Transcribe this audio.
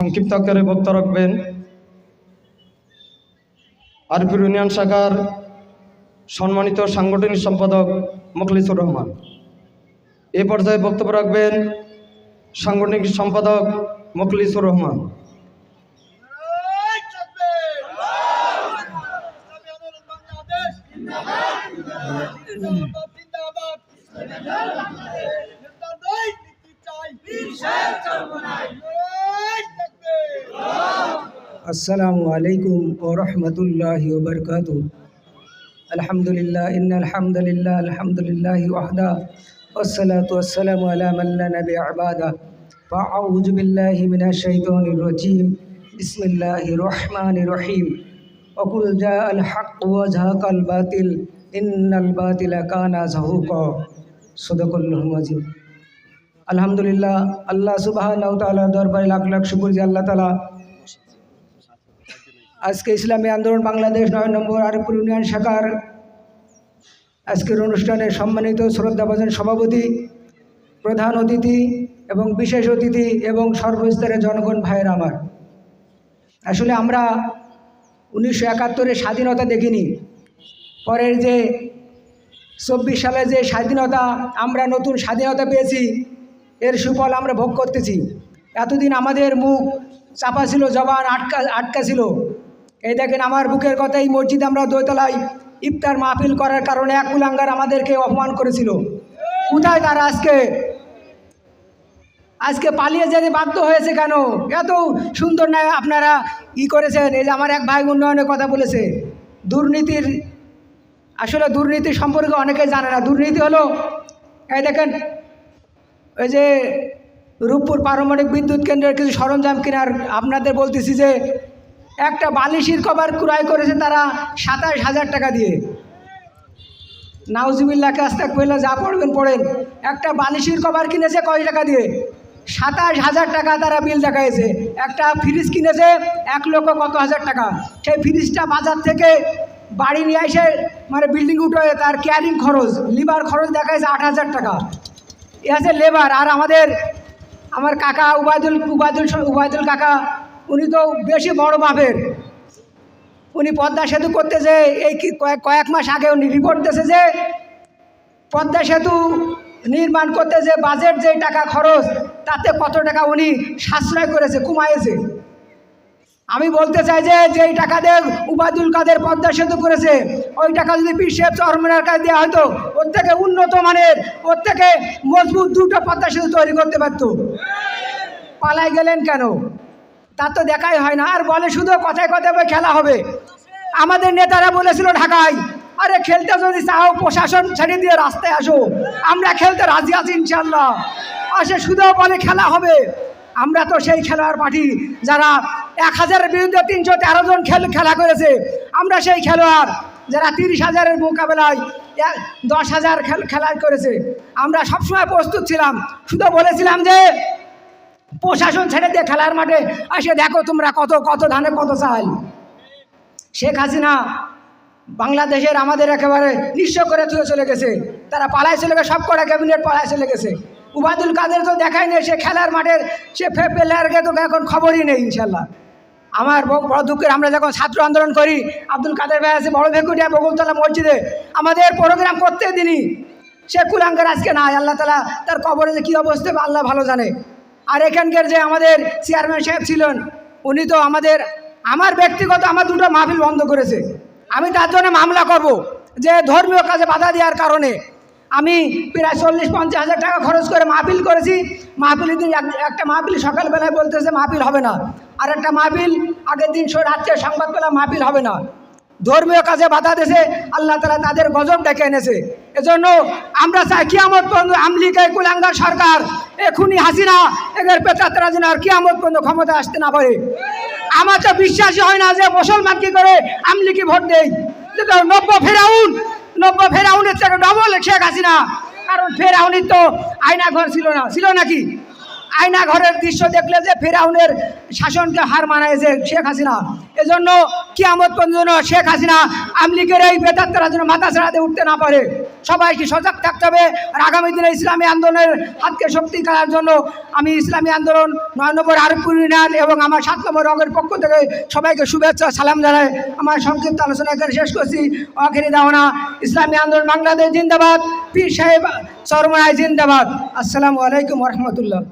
সংক্ষিপ্ত আকারে বক্তা রাখবেন। আরফির ইউনিয়ন শাখার সম্মানিত সাংগঠনিক সম্পাদক মোখলিসুর রহমান। এ পর্যায়ে বক্তব্য রাখবেন সাংগঠনিক সম্পাদক মোখলিসুর রহমান। আসসালামু আলাইকুম ও রহমতুল্লাহ বরকাত আলহামদুলিল্লাহ ইন আলহামদুলিল্লাহ আলহামদুলিল্লাহ ওয়াহদা والصلاة والسلام على من لا نبي عباده فأعوذ بالله من الشيطان الرجيم بسم الله الرحمن الرحيم وقل جاء الحق وزهق الباطل إن الباطل كان زهوقا صدق الله العظيم আলহামদুলিল্লাহ আল্লাহ সুবাহ দরবারে লাখ লাখ শুকুর যে আল্লাহ তালা আজকে ইসলামী আন্দোলন বাংলাদেশ নয় নম্বর আরিপুর ইউনিয়ন শাখার আজকের অনুষ্ঠানে সম্মানিত শ্রদ্ধাভাজন সভাপতি, প্রধান অতিথি এবং বিশেষ অতিথি এবং সর্বস্তরের জনগণ ভাইয়ের আমার। আসলে আমরা উনিশশো একাত্তরের স্বাধীনতা দেখিনি। পরের যে চব্বিশ সালে যে স্বাধীনতা, আমরা নতুন স্বাধীনতা পেয়েছি, এর সুফল আমরা ভোগ করতেছি। এতদিন আমাদের মুখ চাপা ছিল, জবান আটকা আটকা ছিল। এই দেখেন আমার বুকের কথা, এই মসজিদে আমরা দোতলায় ইফতার মাহফিল করার কারণে এক কুলাঙ্গার আমাদেরকে অপমান করেছিল। কোথায় তারা আজকে? আজকে পালিয়ে যেতে বাধ্য হয়েছে কেন? এত সুন্দর না আপনারা ই করেছেন, এই যে আমার এক ভাই উন্নয়নের কথা বলেছে। দুর্নীতির, আসলে দুর্নীতি সম্পর্কে অনেকে জানে না। দুর্নীতি হলো, এই দেখেন ওই যে রূপপুর পারমাণবিক বিদ্যুৎ কেন্দ্রের কিছু সরঞ্জাম কেনার, আপনাদের বলতেছি যে একটা বালিশির কভার ক্রয় করেছে তারা সাতাশ হাজার টাকা দিয়ে। নাউজিবিল্লা কাস্তাক পেলে যা পড়বেন, পড়েন। একটা বালিশির কভার কিনেছে কয় টাকা দিয়ে? সাতাশ হাজার টাকা তারা বিল দেখাইছে। একটা ফ্রিজ কিনেছে এক লক্ষ কত হাজার টাকা। সেই ফ্রিজটা বাজার থেকে বাড়ি নিয়ে এসে মানে বিল্ডিং উঠে তার ক্যারিং খরচ লিভার খরচ দেখাইছে আট হাজার টাকা। এ আছে লেবার আর আমাদের, আমার কাকা উবায়দুল উবায়দুল উবায়দুল কাকা উনি তো বেশি বড় মাপের উনি পদ্মা সেতু করতেছে এই কি- কয়েক মাস আগে উনি রিপোর্ট দিয়েছে যে, পদ্মা সেতু নির্মাণ করতে যে বাজেট যে টাকা খরচ, তাতে কত টাকা উনি সাশ্রয় করেছে কমাইছে আমি বলতে চাই যে, যেই টাকা দিয়ে উবায়দুল কাদের পদ্মা সেতু করেছে, ওই টাকা যদি পিসেব চরমনের কাছে দেওয়া হতো ওর থেকে উন্নত মানের, ওর থেকে মজবুত দুটো পদ্মা সেতু তৈরি করতে পারতো। পালাই গেলেন কেন? তার তো দেখাই হয় না। আর বলে শুধু কথায় কথায় খেলা হবে। আমাদের নেতারা বলেছিল ঢাকায়, আরে খেলতে যদি চাও প্রশাসন ছেড়ে দিয়ে রাস্তায় আসো। আমরা খেলতে রাজি আছি ইনশাল্লাহ আসে শুধু বলে খেলা হবে। আমরা তো সেই খেলোয়াড় পার্টি যারা এক হাজারের বিরুদ্ধে তিনশো তেরো জন খেল খেলা করেছে। আমরা সেই খেলোয়াড় যারা তিরিশ হাজারের মোকাবেলায় দশ হাজার খেল খেলা করেছে। আমরা সবসময় প্রস্তুত ছিলাম। শুধু বলেছিলাম যে প্রশাসন ছেড়ে দিয়ে খেলার মাঠে আসে দেখো তোমরা কত কত ধানে, কত চাল। শেখ হাসিনা বাংলাদেশের আমাদের একেবারে নিঃস্ব করে তুলে চলে গেছে। তারা পালায় চলে গেছে, সব কটা ক্যাবিনেট পালায় চলে গেছে। উবাদুল কাদের তো দেখাই নেই, সে খেলার মাঠের, সে প্লেয়ারকে তো এখন খবরই নেই ইনশাল্লাহ আমার বড় দুঃখের, আমরা যখন ছাত্র আন্দোলন করি, আব্দুল কাদের ভাই আছে বড় ভেকুটিয়া বকুলতলা মসজিদে, আমাদের প্রোগ্রাম করতে দিনই। সে কুলাঙ্গার আজকে নাই, আল্লাহ তালা তার কবরে যে কী অবস্থা, আল্লাহ ভালো জানে। আর এখানকার যে আমাদের চেয়ারম্যান সাহেব ছিলেন, উনি তো আমাদের, আমার ব্যক্তিগত আমার দুটো মাহফিল বন্ধ করেছে। আমি তার জন্য মামলা করব যে ধর্মীয় কাজে বাধা দেওয়ার কারণে। আমি প্রায় চল্লিশ পঞ্চাশ হাজার টাকা খরচ করে মাহফিল করেছি। মাহফিলের দিন একটা মাহফিল সকালবেলায় বলতেছে মাহফিল হবে না। আর একটা মাহফিল আগের দিন রাত্রে সংবাদ পেলাম মাহফিল হবে না। ধর্মীয় কাজে বাধা দিয়েছে, আল্লাহ তালা তাদের গজব ডেকে এনেছে। এজন্য আমরা চাই কিয়ামত পর্যন্ত আমলিকে কুলাঙ্গার সরকার এখনই হাসিনা, এদের পেতাত্রা যেন আর কিয়ামত পর্যন্ত ক্ষমতা আসতে না পারে। আমার তো বিশ্বাসই হয় না যে মুসলমান কি করে আমলিকে ভোট যেটা নব্য ফেরাউন, নব্য ফেরাউনের থেকে ডবল শেখ হাসিনা। কারণ ফেরাউনির তো আয়না ঘর ছিল না, ছিল নাকি? আয়না ঘরের দৃশ্য দেখলে যে ফেরাউনের শাসনকে হার মানাইছে শেখ হাসিনা। এজন্য কিয়ামত পর্যন্ত শেখ হাসিনা আমলিগের এই বেতাত্তারা যেন মাথা ছাড়াতে উঠতে না পারে। সবাইকে সজাগ থাকতে হবে? আর আগামী দিনে ইসলামী আন্দোলনের হাতকে শক্তি করার জন্য আমি ইসলামী আন্দোলন নয় নম্বর ইউনিয়ন এবং আমার সাত নম্বর রঙের পক্ষ থেকে সবাইকে শুভেচ্ছা, সালাম জানাই। আমার সংক্ষিপ্ত আলোচনা এখানে শেষ করছি। অখেরি দাওনা, ইসলামী আন্দোলন বাংলাদেশ জিন্দাবাদ, পীর সাহেব চরমায় জিন্দাবাদ। আসসালামু আলাইকুম রহমতুল্লাহ।